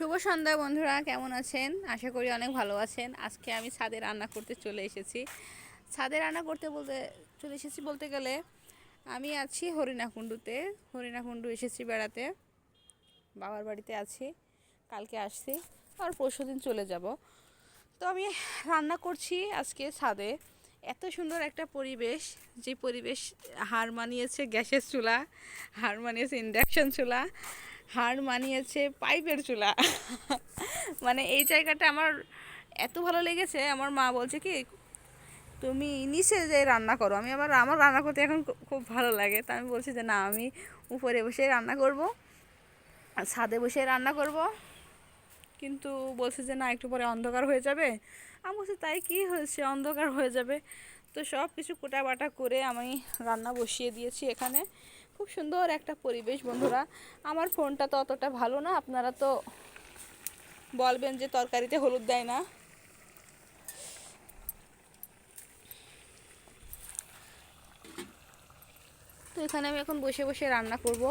শুভ সন্ধ্যা বন্ধুরা, কেমন আছেন? আশা করি অনেক ভালো আছেন। আজকে আমি ছাদে রান্না করতে চলে এসেছি। ছাদে রান্না করতে বলতে, চলে এসেছি বলতে গেলে, আমি আছি হরিণাকুণ্ডুতে। হরিণাকুণ্ডু এসেছি বেড়াতে। বাবার বাড়িতে আছি, কালকে আসছি, আর পরশু দিন চলে যাব। তো আমি রান্না করছি আজকে ছাদে। এত সুন্দর একটা পরিবেশ, যে পরিবেশ, হার মানিয়েছে গ্যাসের চুলা, হার মানিয়েছে ইন্ডাকশন চুলা হার মানিয়েছে পাইপের চুলা। মানে এই জায়গাটা আমার এত ভালো লেগেছে, আমার মা বলছে কি, তুমি নিচে যে রান্না করো। আমি আবার, আমার রান্না করতে এখন খুব ভালো লাগে। তা আমি বলছি যে, না, আমি উপরে বসে রান্না করব, আর ছাদে বসে রান্না করব। কিন্তু বলছে যে, না, একটু পরে অন্ধকার হয়ে যাবে। আমি বলছি, তাই কি হয়েছে? অন্ধকার হয়ে যাবে। তো সব কিছু কোটা বাটা করে আমি রান্না বসিয়ে দিয়েছি এখানে। খুব সুন্দর একটা পরিবেশ, বন্ধুরা। আমার ফোনটা তো অতটা ভালো না, আপনারা তো বলবেন যে তরকারিতে হলুদ দেয় না। তো এখানে আমি এখন বসে বসে রান্না করব।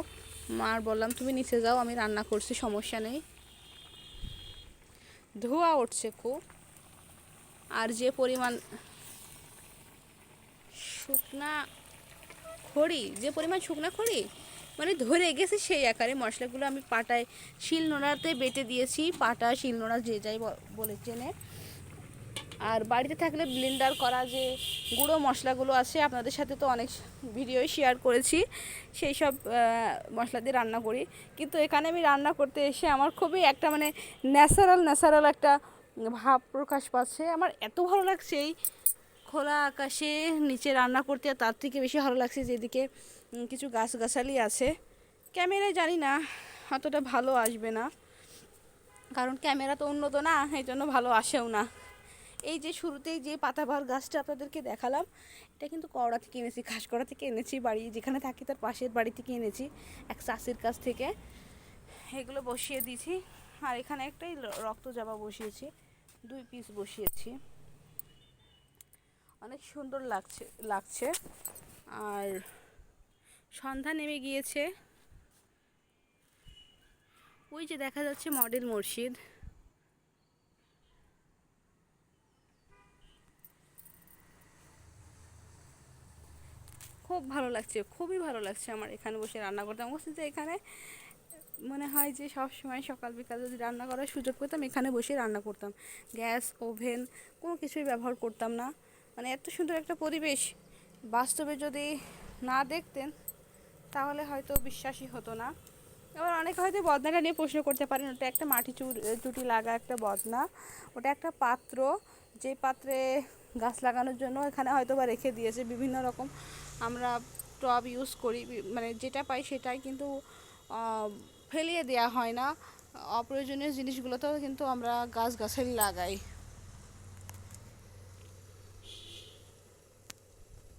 মার বললাম, তুমি নিচে যাও, আমি রান্না করছি, সমস্যা নেই। ধোঁয়া উঠছে খুব। আর যে পরিমাণ শুকনা খড়ি, যে পরিমাণ শুকনা খড়ি মানে ধরে গেছে সেই আকারে মশলাগুলো আমি পাটায় শিলনোড়াতে বেটে দিয়েছি, পাটা, শিলনোড়া যে যাই বলে চেনে। আর বাড়িতে থাকলে ব্লেন্ডার করা যে গুঁড়ো মশলাগুলো আছে, আপনাদের সাথে তো অনেক ভিডিও শেয়ার করেছি, সেই সব মশলা দিয়ে রান্না করি। কিন্তু এখানে আমি রান্না করতে এসে আমার খুবই একটা মানে ন্যাচারাল ন্যাচারাল একটা ভাব প্রকাশ পাচ্ছে। আমার এত ভালো লাগছে এই খোলা আকাশে নিচে রান্না করতে তার থেকে বেশি ভালো লাগছে যেদিকে কিছু গাছগাছালি আছে। ক্যামেরায় জানি না, অতটা ভালো আসবে না। কারণ ক্যামেরা তো উন্নত না, এই জন্য ভালো আসেও না। এই যে শুরুতেই যে পাতাবাহার গাছটা আপনাদেরকে দেখালাম, এটা কিন্তু কড়া থেকে এনেছি, ঘাসকড়া থেকে এনেছি, বাড়ি যেখানে থাকি তার পাশের বাড়ি থেকে এনেছি, এক চাষির কাছ থেকে। এগুলো বসিয়ে দিয়েছি, আর এখানে একটাই রক্ত জাবা বসিয়েছি, দুই পিস বসিয়েছি। অনেক সুন্দর লাগছে লাগছে। আর সন্ধ্যা নেমে গিয়েছে। ওই যে দেখা যাচ্ছে মডেল মসজিদ। খুব ভালো লাগছে, খুবই ভালো লাগছে আমার এখানে বসে রান্না করতে আমার যে এখানে মনে হয় যে সব সময় সকাল বিকাল যদি রান্না করার সুযোগ পেতাম, এখানে বসে রান্না করতাম। গ্যাস, ওভেন, কোনো কিছুই ব্যবহার করতাম না। মানে এত সুন্দর একটা পরিবেশ বাস্তবে যদি না দেখতেন, তাহলে হয়তো বিশ্বাসই হতো না। আবার অনেকে হয়তো বদনাটা নিয়ে প্রশ্ন করতে পারেন, ওটা একটা মাটি চুটি লাগা একটা বদনা, ওটা একটা পাত্র, যে পাত্রে গাছ লাগানোর জন্য এখানে হয়তো বা রেখে দিয়েছে বিভিন্ন রকম। আমরা টব ইউজ করি মানে যেটা পাই সেটাই কিন্তু ফেলিয়ে দেওয়া হয় না। অপ্রয়োজনীয় জিনিসগুলোতেও কিন্তু আমরা গাছ গাছালি লাগাই।